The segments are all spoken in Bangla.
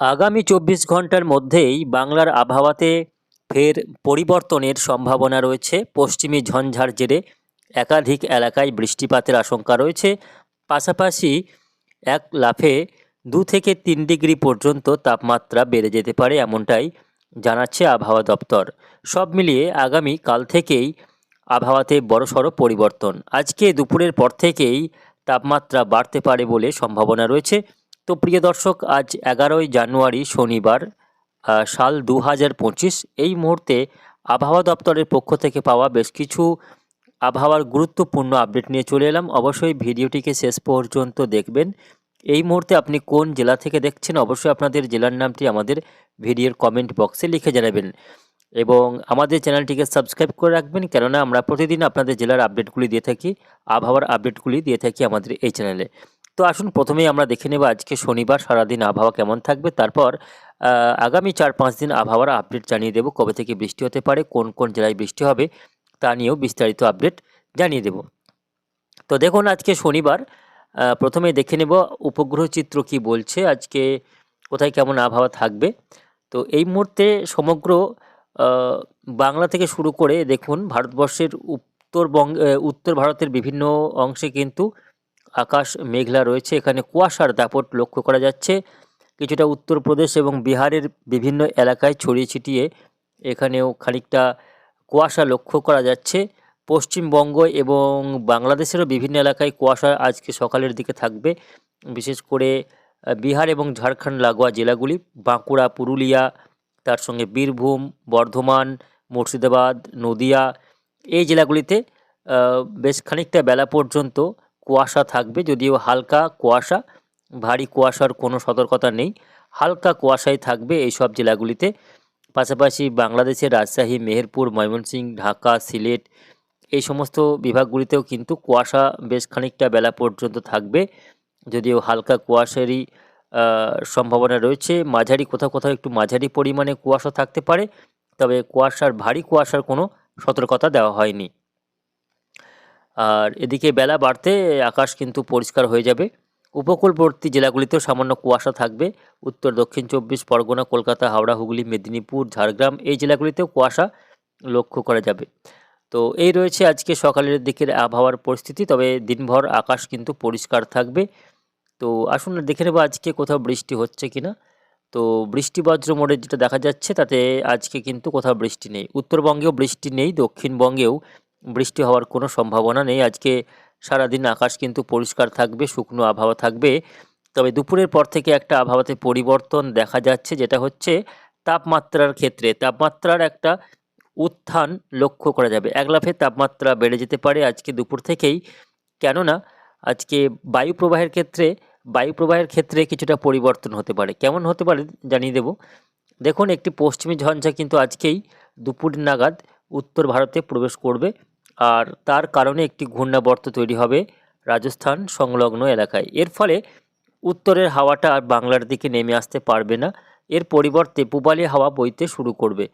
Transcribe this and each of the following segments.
আগামী চব্বিশ ঘণ্টার মধ্যেই বাংলার আবহাওয়াতে ফের পরিবর্তনের সম্ভাবনা রয়েছে। পশ্চিমী ঝঞ্ঝার জেরে একাধিক এলাকায় বৃষ্টিপাতের আশঙ্কা রয়েছে। পাশাপাশি এক লাফে দু থেকে তিন ডিগ্রি পর্যন্ত তাপমাত্রা বেড়ে যেতে পারে এমনটাই জানাচ্ছে আবহাওয়া দপ্তর। সব মিলিয়ে আগামী কাল থেকেই আবহাওয়াতে বড়সড় পরিবর্তন। আজকে দুপুরের পর থেকেই তাপমাত্রা বাড়তে পারে বলে সম্ভাবনা রয়েছে। তো প্রিয় দর্শক, আজ এগারোই জানুয়ারি শনিবার সাল দু হাজার পঁচিশ। এই মুহূর্তে আবহাওয়া দপ্তরের পক্ষ থেকে পাওয়া বেশ কিছু আবহাওয়ার গুরুত্বপূর্ণ আপডেট নিয়ে চলে এলাম। অবশ্যই ভিডিওটিকে শেষ পর্যন্ত দেখবেন। এই মুহূর্তে আপনি কোন জেলা থেকে দেখছেন, অবশ্যই আপনাদের জেলার নামটি আমাদের ভিডিওর কমেন্ট বক্সে লিখে জানাবেন। এবং আমাদের চ্যানেলটিকে সাবস্ক্রাইব করে রাখবেন, কেননা আমরা প্রতিদিন আপনাদের জেলার আপডেটগুলি দিয়ে থাকি, আবহাওয়ার আপডেটগুলি দিয়ে থাকি আমাদের এই চ্যানেলে। তো আসুন প্রথমেই আমরা দেখে নেব আজকে শনিবার সারাদিন আবহাওয়া কেমন থাকবে। তারপর আগামী চার পাঁচ দিন আবহাওয়ার আপডেট জানিয়ে দেবো, কবে থেকে বৃষ্টি হতে পারে, কোন কোন জেলায় বৃষ্টি হবে তা নিয়েও বিস্তারিত আপডেট জানিয়ে দেব। তো দেখুন আজকে শনিবার প্রথমে দেখে নেব উপগ্রহ চিত্র কি বলছে, আজকে কোথায় কেমন আবহাওয়া থাকবে। তো এই মুহূর্তে সমগ্র বাংলা থেকে শুরু করে দেখুন ভারতবর্ষের উত্তরবঙ্গ উত্তর ভারতের বিভিন্ন অংশে কিন্তু আকাশ মেঘলা রয়েছে। এখানে কুয়াশার দাপট লক্ষ্য করা যাচ্ছে। কিছুটা উত্তরপ্রদেশ এবং বিহারের বিভিন্ন এলাকায় ছড়িয়ে ছিটিয়ে এখানেও খানিকটা কুয়াশা লক্ষ্য করা যাচ্ছে। পশ্চিমবঙ্গ এবং বাংলাদেশেরও বিভিন্ন এলাকায় কুয়াশা আজকে সকালের দিকে থাকবে। বিশেষ করে বিহার এবং ঝাড়খণ্ড লাগোয়া জেলাগুলি, বাঁকুড়া, পুরুলিয়া, তার সঙ্গে বীরভূম, বর্ধমান, মুর্শিদাবাদ, নদিয়া, এই জেলাগুলিতে বেশ খানিকটা বেলা পর্যন্ত কুয়াশা থাকবে, যদিও হালকা কুয়াশা, ভারী কুয়াশার কোনো সতর্কতা নেই। হালকা কুয়াশাই থাকবে এই সব জেলাগুলিতে। পাশাপাশি বাংলাদেশের রাজশাহী, মেহেরপুর, ময়মনসিংহ, ঢাকা, সিলেট এই সমস্ত বিভাগগুলিতেও কিন্তু কুয়াশা বেশ খানিকটা বেলা পর্যন্ত থাকবে, যদিও হালকা কুয়াশারই সম্ভাবনা রয়েছে। মাঝারি কোথাও কোথাও একটু মাঝারি পরিমাণে কুয়াশা থাকতে পারে, তবে কুয়াশার, ভারী কুয়াশার কোনো সতর্কতা দেওয়া হয়নি। আর এদিকে বেলা বাড়তে আকাশ কিন্তু পরিষ্কার হয়ে যাবে। উপকূলবর্তী জেলাগুলিতেও সামান্য কুয়াশা থাকবে। উত্তর, দক্ষিণ চব্বিশ পরগনা, কলকাতা, হাওড়া, হুগলি, মেদিনীপুর, ঝাড়গ্রাম এই জেলাগুলিতেও কুয়াশা লক্ষ্য করা যাবে। তো এই রয়েছে আজকে সকালের দিকের আবহাওয়ার পরিস্থিতি। তবে দিনভর আকাশ কিন্তু পরিষ্কার থাকবে। তো আসুন দেখে নেব আজকে কোথাও বৃষ্টি হচ্ছে কি না তো বৃষ্টি বজ্র মোড়ে যেটা দেখা যাচ্ছে, তাতে আজকে কিন্তু কোথাও বৃষ্টি নেই। উত্তরবঙ্গেও বৃষ্টি নেই, দক্ষিণবঙ্গেও বৃষ্টি হওয়ার কোনো সম্ভাবনা নেই। আজকে সারাদিন আকাশ কিন্তু পরিষ্কার থাকবে, শুকনো আবহাওয়া থাকবে। তবে দুপুরের পর থেকে একটা আবহাওয়াতে পরিবর্তন দেখা যাচ্ছে, যেটা হচ্ছে তাপমাত্রার ক্ষেত্রে। তাপমাত্রার একটা উত্থান লক্ষ্য করা যাবে। এক লাফে তাপমাত্রা বেড়ে যেতে পারে আজকে দুপুর থেকেই। কেননা, আজকে বায়ু প্রবাহের ক্ষেত্রে, বায়ু প্রবাহের ক্ষেত্রে কিছুটা পরিবর্তন হতে পারে। কেমন হতে পারে জানিয়ে দেব। দেখুন, একটি পশ্চিমী ঝঞ্ঝা কিন্তু আজকেই দুপুর নাগাদ উত্তর ভারতে প্রবেশ করবে। আর তার কারণে একটি ঘূর্ণাবর্ত তৈরি হবে রাজস্থান সংলগ্ন এলাকায়। এর ফলে উত্তরের হাওয়াটা আর বাংলার দিকে নেমে আসতে পারবে না। এর পরিবর্তে পূবালি হাওয়া বইতে শুরু করবে।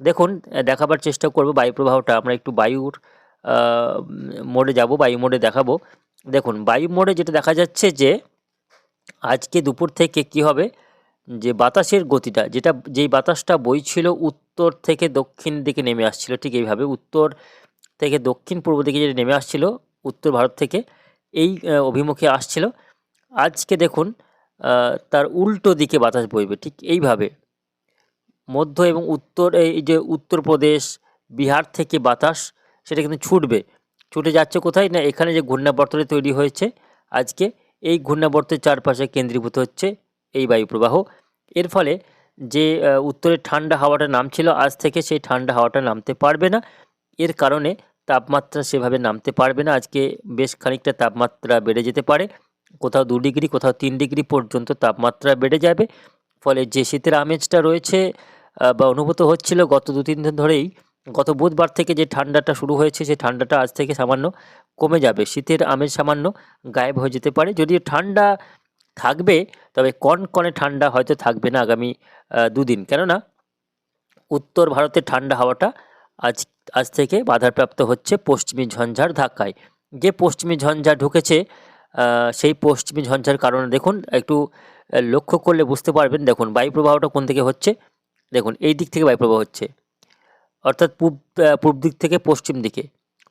দেখুন দেখাবার চেষ্টা করব বায়ুপ্রবাহটা। আমরা একটু বায়ুর মোডে যাব, বায়ু মোডে দেখাবো। দেখুন, বায়ু মোডে যেটা দেখা যাচ্ছে যে, আজকে দুপুর থেকে কি হবে? যে বাতাসের গতিটা, যেটা, যেই বাতাসটা বইছিল উত্তর থেকে দক্ষিণ দিকে নেমে আসছিল, ঠিক এইভাবে উত্তর থেকে দক্ষিণ পূর্ব দিকে যেটা নেমে আসছিল, উত্তর ভারত থেকে, এই অভিমুখে আসছিল। আজকে দেখুন তার উল্টো দিকে বাতাস বইবে, ঠিক এইভাবে। মধ্য এবং উত্তর, এই যে উত্তরপ্রদেশ বিহার থেকে বাতাস, সেটা কিন্তু ছুটবে। ছুটে যাচ্ছে কোথায় না, এখানে যে ঘূর্ণাবর্তটি তৈরি হয়েছে, আজকে এই ঘূর্ণাবর্তের চারপাশে কেন্দ্রীভূত হচ্ছে এই বায়ুপ্রবাহ। এর ফলে যে উত্তরের ঠান্ডা হাওয়াটা নামছিল, আজ থেকে সেই ঠান্ডা হাওয়াটা নামতে পারবে না। এর কারণে তাপমাত্রা সেভাবে নামতে পারবে না। আজকে বেশ খানিকটা তাপমাত্রা বেড়ে যেতে পারে। কোথাও দু ডিগ্রি, কোথাও তিন ডিগ্রি পর্যন্ত তাপমাত্রা বেড়ে যাবে। ফলে যে শীতের আমেজটা রয়েছে বা অনুভূত হচ্ছিল গত দু তিন দিন ধরেই, গত বুধবার থেকে যে ঠান্ডাটা শুরু হয়েছে সেই ঠান্ডাটা আজ থেকে সামান্য কমে যাবে। শীতের আমেজ সামান্য গায়েব হয়ে যেতে পারে। যদিও ঠান্ডা থাকবে, তবে কনকনে ঠান্ডা হয়তো থাকবে না আগামী দুদিন। কেননা, উত্তর ভারতে ঠান্ডা হাওয়াটা আজ আজ থেকে বাধাপ্রাপ্ত হচ্ছে পশ্চিমী ঝঞ্ঝার ধাক্কায়। যে পশ্চিমী ঝঞ্ঝা ঢুকেছে সেই পশ্চিমী ঝঞ্ঝার কারণে দেখুন একটু লক্ষ্য করলে বুঝতে পারবেন দেখুন বায়ু প্রবাহটা কোন দিকে হচ্ছে দেখুন এই দিক থেকে বায়ু প্রবাহ হচ্ছে অর্থাৎ আহ, পূর্ব দিক থেকে পশ্চিম দিকে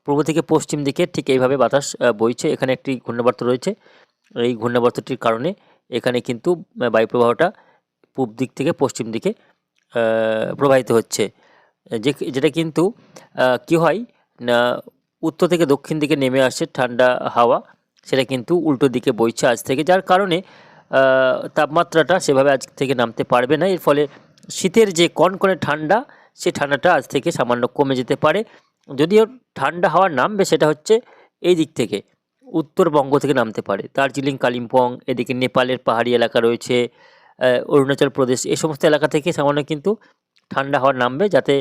পূর্ব থেকে পশ্চিম দিকে ঠিক এইভাবে বাতাস বইছে এখানে একটি ঘূর্ণাবর্ত রয়েছে এই ঘূর্ণাবর্তটির কারণে এখানে কিন্তু আহ, বায়ু প্রবাহটা পূব দিক থেকে পশ্চিম দিকে প্রবাহিত হচ্ছে। যে, যেটা কিন্তু কি হয়, না, উত্তর থেকে দক্ষিণ দিকে নেমে আসে ঠান্ডা হাওয়া, সেটা কিন্তু উল্টো দিকে বইছে আজ থেকে, যার কারণে তাপমাত্রাটা সেভাবে আজ থেকে নামতে পারবে না। এর ফলে শীতের যে কনকনে ঠান্ডা, সে ঠান্ডাটা আজ থেকে সামান্য কমে যেতে পারে। যদিও ঠান্ডা হাওয়া নামবে, সেটা হচ্ছে এই দিক থেকে, উত্তরবঙ্গ থেকে নামতে পারে। দার্জিলিং, কালিম্পং, এদিকে নেপালের পাহাড়ি এলাকা রয়েছে অরুণাচল প্রদেশ এই সমস্ত এলাকা থেকে সামান্য কিন্তু ঠান্ডা হাওয়া নামবে যাতে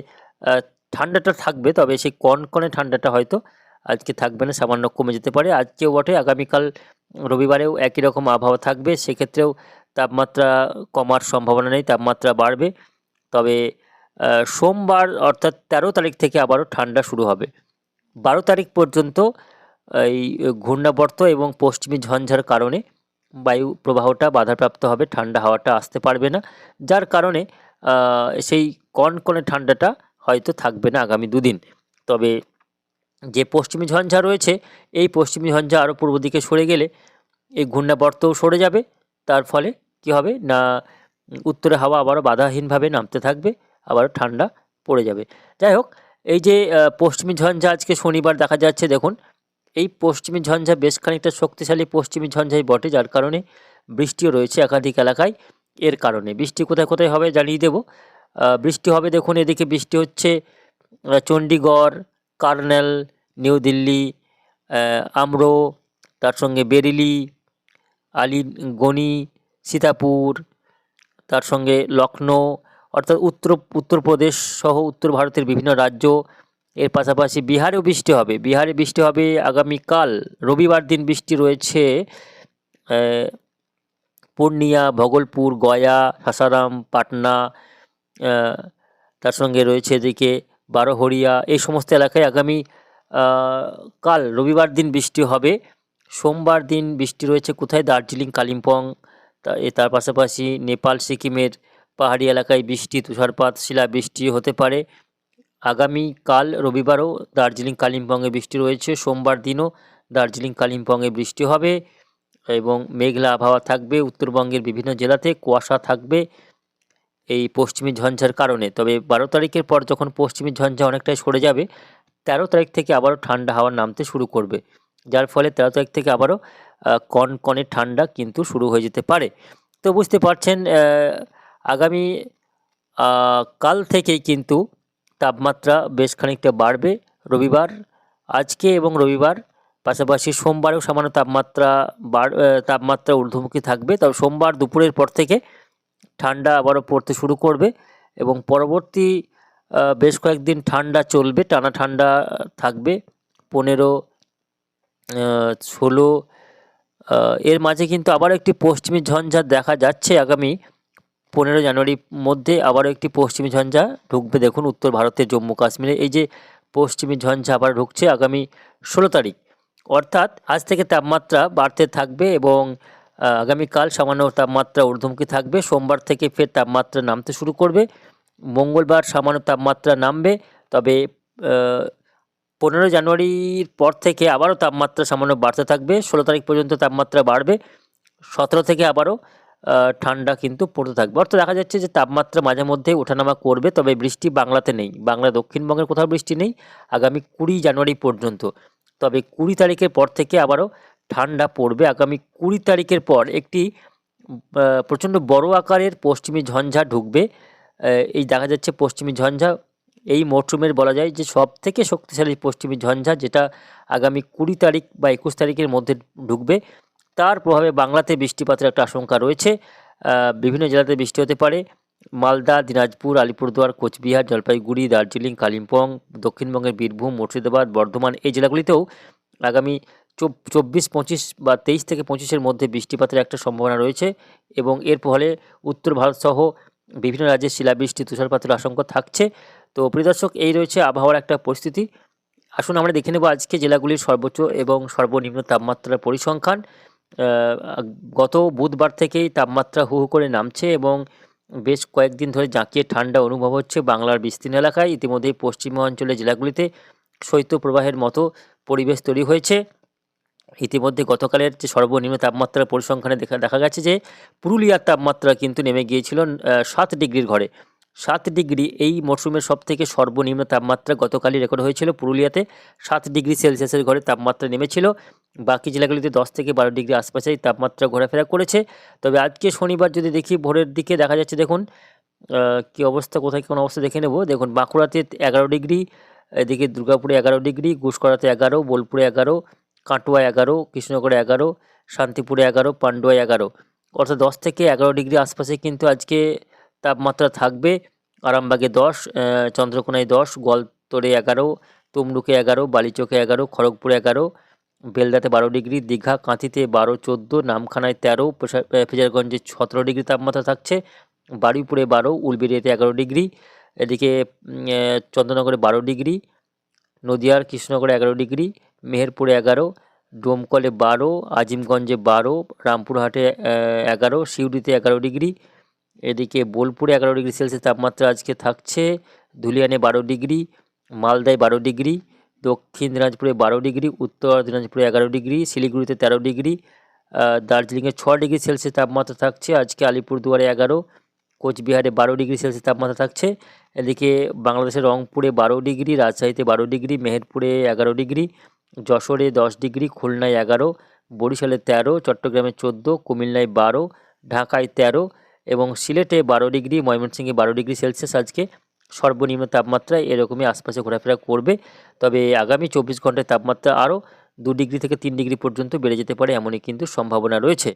ঠান্ডাটা থাকবে, তবে সেই কনকনে ঠান্ডাটা হয়তো আজকে থাকবে না, সামান্য কমে যেতে পারে। আজকেও বটে, আগামীকাল রবিবারেও একই রকম আবহাওয়া থাকবে, সেক্ষেত্রেও তাপমাত্রা কমার সম্ভাবনা নেই, তাপমাত্রা বাড়বে। তবে সোমবার অর্থাৎ তেরো তারিখ থেকে আবারও ঠান্ডা শুরু হবে। বারো তারিখ পর্যন্ত এই ঘূর্ণাবর্ত এবং পশ্চিমী ঝঞ্ঝার কারণে বায়ু প্রবাহটা বাধাপ্রাপ্ত হবে, ঠান্ডা হাওয়াটা আসতে পারবে না। যার কারণে সেই কনকনে ঠান্ডাটা হয়তো থাকবে না আগামী দুদিন। তবে যে পশ্চিমী ঝঞ্ঝা রয়েছে, এই পশ্চিমী ঝঞ্ঝা আরও পূর্ব দিকে সরে গেলে এই ঘূর্ণাবর্তও সরে যাবে। তার ফলে কি হবে না, উত্তরে হাওয়া আবারও বাধাহীনভাবে নামতে থাকবে, আবারও ঠান্ডা পড়ে যাবে। যাই হোক, এই যে পশ্চিমী ঝঞ্ঝা আজকে শনিবার দেখা যাচ্ছে, দেখুন, এই পশ্চিমী ঝঞ্ঝা বেশ খানিকটা শক্তিশালী পশ্চিমী ঝঞ্ঝাই বটে, যার কারণে বৃষ্টিও রয়েছে একাধিক এলাকায়। এর কারণে। বৃষ্টি কোথায় কোথায় হবে জানিয়ে দেবো। বৃষ্টি হবে দেখুন, এদিকে বৃষ্টি হচ্ছে চণ্ডীগড়, কার্নেল, নিউ দিল্লি আমরো, তার সঙ্গে বেরিলি, আলিগনি, সীতাপুর, তার সঙ্গে লখনৌ, অর্থাৎ উত্তর, উত্তরপ্রদেশ সহ উত্তর ভারতের বিভিন্ন রাজ্য। এর পাশাপাশি বিহারেও বৃষ্টি হবে। বিহারে বৃষ্টি হবে আগামীকাল। রবিবার দিন বৃষ্টি রয়েছে পূর্ণিয়া, ভগলপুর, গয়া, সাসারাম, পাটনা তার সঙ্গে রয়েছে এদিকে বারোহরিয়া এই সমস্ত এলাকায় আগামী কাল রবিবার দিন বৃষ্টি হবে। সোমবার দিন বৃষ্টি রয়েছে কোথায়? দার্জিলিং, কালিম্পং তার পাশাপাশি নেপাল, সিকিমের পাহাড়ি এলাকায় বৃষ্টি, তুষারপাত শিলা বৃষ্টি হতে পারে। আগামী কাল রবিবারও দার্জিলিং, কালিম্পংয়ে বৃষ্টি রয়েছে। সোমবার দিনও দার্জিলিং, কালিম্পংয়ে বৃষ্টি হবে। এবং মেঘলা আবহাওয়া থাকবে উত্তরবঙ্গের বিভিন্ন জেলাতে কুয়াশা থাকবে এই পশ্চিমী ঝঞ্ঝার কারণে। তবে বারো তারিখের পর যখন পশ্চিমী ঝঞ্ঝা অনেকটাই সরে যাবে তেরো তারিখ থেকে আবারও ঠান্ডা হাওয়া নামতে শুরু করবে। যার ফলে তেরো তারিখ থেকে আবারও আহ, কনকনে ঠান্ডা কিন্তু শুরু হয়ে যেতে পারে। তো বুঝতে পারছেন আগামী কাল থেকেই কিন্তু তাপমাত্রা বেশ খানিকটা বাড়বে। রবিবার আজকে এবং রবিবার পাশাপাশি সোমবারেও সামান্য তাপমাত্রা বাড় তাপমাত্রা ঊর্ধ্বমুখী থাকবে। তবে সোমবার দুপুরের পর থেকে ঠান্ডা আবারও পড়তে শুরু করবে এবং পরবর্তী বেশ কয়েকদিন ঠান্ডা চলবে, টানা ঠান্ডা থাকবে। পনেরো ষোলো এর মাঝে কিন্তু আবার একটি পশ্চিমী ঝঞ্ঝা দেখা যাচ্ছে আগামী পনেরো জানুয়ারির মধ্যে। আবারও একটি পশ্চিমী ঝঞ্ঝা ঢুকবে। দেখুন, উত্তর ভারতের জম্মু কাশ্মীরে এই যে পশ্চিমী ঝঞ্ঝা আবার ঢুকছে আগামী ষোলো তারিখ। অর্থাৎ আজ থেকে তাপমাত্রা বাড়তে থাকবে এবং আগামীকাল সামান্য তাপমাত্রা ঊর্ধ্বমুখী থাকবে। সোমবার থেকে ফের তাপমাত্রা নামতে শুরু করবে। মঙ্গলবার সামান্য তাপমাত্রা নামবে। তবে পনেরো জানুয়ারির পর থেকে আবারও তাপমাত্রা সামান্য বাড়তে থাকবে। ষোলো তারিখ পর্যন্ত তাপমাত্রা বাড়বে। সতেরো থেকে আবারও ঠান্ডা কিন্তু পড়তে থাকবে। অর্থাৎ দেখা যাচ্ছে যে তাপমাত্রা মাঝে মধ্যে ওঠানামা করবে। তবে বৃষ্টি বাংলাতে নেই। বাংলা দক্ষিণবঙ্গের কোথাও বৃষ্টি নেই। আগামী কুড়ি জানুয়ারি পর্যন্ত। তবে কুড়ি তারিখের পর থেকে আবারও ঠান্ডা পড়বে। আগামী কুড়ি তারিখের পর একটি প্রচণ্ড বড় আকারের পশ্চিমী ঝঞ্ঝা ঢুকবে। এই দেখা যাচ্ছে পশ্চিমী ঝঞ্ঝা, এই মরশুমের বলা যায় যে সব থেকে শক্তিশালী পশ্চিমী ঝঞ্ঝা যেটা আগামী কুড়ি তারিখ বা একুশ তারিখের মধ্যে ঢুকবে। তার প্রভাবে বাংলাতে বৃষ্টিপাতের একটা আশঙ্কা রয়েছে। বিভিন্ন জেলাতে বৃষ্টি হতে পারে। মালদা, দিনাজপুর, আলিপুরদুয়ার, কোচবিহার, জলপাইগুড়ি, দার্জিলিং, কালিম্পং, দক্ষিণবঙ্গের বীরভূম, মুর্শিদাবাদ, বর্ধমান এই জেলাগুলিতেও আগামী চব- চব্বিশ, পঁচিশ বা তেইশ থেকে পঁচিশের মধ্যে বৃষ্টিপাতের একটা সম্ভাবনা রয়েছে এবং এর ফলে উত্তর ভারত সহ বিভিন্ন রাজ্যে শিলাবৃষ্টি, তুষারপাতের আশঙ্কা থাকছে। তো প্রিয় দর্শক, এই রয়েছে আবহাওয়ার একটা পরিস্থিতি। আসুন আমরা দেখে নেব আজকে জেলাগুলির সর্বোচ্চ এবং সর্বনিম্ন তাপমাত্রার পরিসংখ্যান। গত বুধবার থেকেই তাপমাত্রা হু হু করে নামছে এবং বেশ কয়েকদিন ধরে জাঁকিয়ে ঠান্ডা অনুভব হচ্ছে বাংলার বিস্তীর্ণ এলাকায়। ইতিমধ্যেই পশ্চিমাঞ্চলের জেলাগুলিতে শৈত্যপ্রবাহের মতো পরিবেশ তৈরি হয়েছে। ইতিমধ্যে গতকালের যে সর্বনিম্ন তাপমাত্রার পরিসংখ্যানে দেখা দেখা গেছে যে পুরুলিয়ার তাপমাত্রা কিন্তু নেমে গিয়েছিল সাত ডিগ্রির ঘরে। সাত ডিগ্রি এই মরশুমের সব থেকে সর্বনিম্ন তাপমাত্রা গতকালই রেকর্ড হয়েছিল। পুরুলিয়াতে সাত ডিগ্রি সেলসিয়াসের ঘরে তাপমাত্রা নেমেছিল। বাকি জেলাগুলিতে দশ থেকে বারো ডিগ্রি আশপাশেই তাপমাত্রা ঘোরাফেরা করেছে। তবে আজকে শনিবার যদি দেখি, ভোরের দিকে দেখা যাচ্ছে, দেখুন কি অবস্থা, কোথায় কোন অবস্থা দেখে নেব। দেখুন, বাঁকুড়াতে এগারো ডিগ্রি, এদিকে দুর্গাপুরে এগারো ডিগ্রি ঘুষকরাতে এগারো, বোলপুরে এগারো, কাটোয়া এগারো, কৃষ্ণনগরে এগারো, শান্তিপুরে এগারো পান্ডুয়া এগারো। অর্থাৎ দশ থেকে এগারো ডিগ্রি আশপাশে কিন্তু আজকে তাপমাত্রা থাকবে। আরামবাগে দশ চন্দ্রকোনায় দশ গলতরে এগারো, তমলুকে এগারো, বালিচকে এগারো, খড়গপুরে এগারো, বেলদাতে বারো ডিগ্রি, দীঘা, কাঁথিতে বারো, চোদ্দ, নামখানায় তেরো ফেজারগঞ্জে সতেরো ডিগ্রি তাপমাত্রা থাকছে, বারুইপুরে বারো, উলবেড়িয়াতে এগারো ডিগ্রি, এদিকে চন্দ্রনগরে বারো ডিগ্রি, নদিয়ার কৃষ্ণনগরে এগারো ডিগ্রি, মেহেরপুরে এগারো, ডোমকলে বারো, আজিমগঞ্জে বারো, রামপুরহাটে এগারো, সিউড়িতে এগারো ডিগ্রি এদিকে বোলপুরে এগারো ডিগ্রি সেলসিয়াস তাপমাত্রা আজকে থাকছে। ধুলিয়ানে বারো ডিগ্রি, মালদায় বারো ডিগ্রি, দক্ষিণ দিনাজপুরে বারো ডিগ্রি, উত্তর দিনাজপুরে এগারো ডিগ্রি, শিলিগুড়িতে তেরো ডিগ্রি দার্জিলিংয়ে ছ ডিগ্রি সেলসিয়াস তাপমাত্রা থাকছে। আজকে আলিপুরদুয়ারে এগারো, কোচবিহারে বারো ডিগ্রি সেলসিয়াস তাপমাত্রা থাকছে। এদিকে বাংলাদেশের রংপুরে বারো ডিগ্রি, রাজশাহীতে বারো ডিগ্রি, মেহেরপুরে এগারো ডিগ্রি, যশোরে দশ ডিগ্রি, খুলনায় এগারো, বরিশালে তেরো, চট্টগ্রামে চোদ্দ, কুমিল্লায় বারো, ঢাকায় তেরো এবং সিলেটে বারো ডিগ্রি, ময়মনসিংহে বারো ডিগ্রি সেলসিয়াস আজকে সর্বনিম্ন তাপমাত্রা এরকমই আশপাশে ঘোরাফেরা করবে। তবে আগামী চব্বিশ ঘন্টায় তাপমাত্রা আরও দু ডিগ্রি থেকে তিন ডিগ্রি পর্যন্ত বেড়ে যেতে পারে এমনই কিন্তু সম্ভাবনা রয়েছে।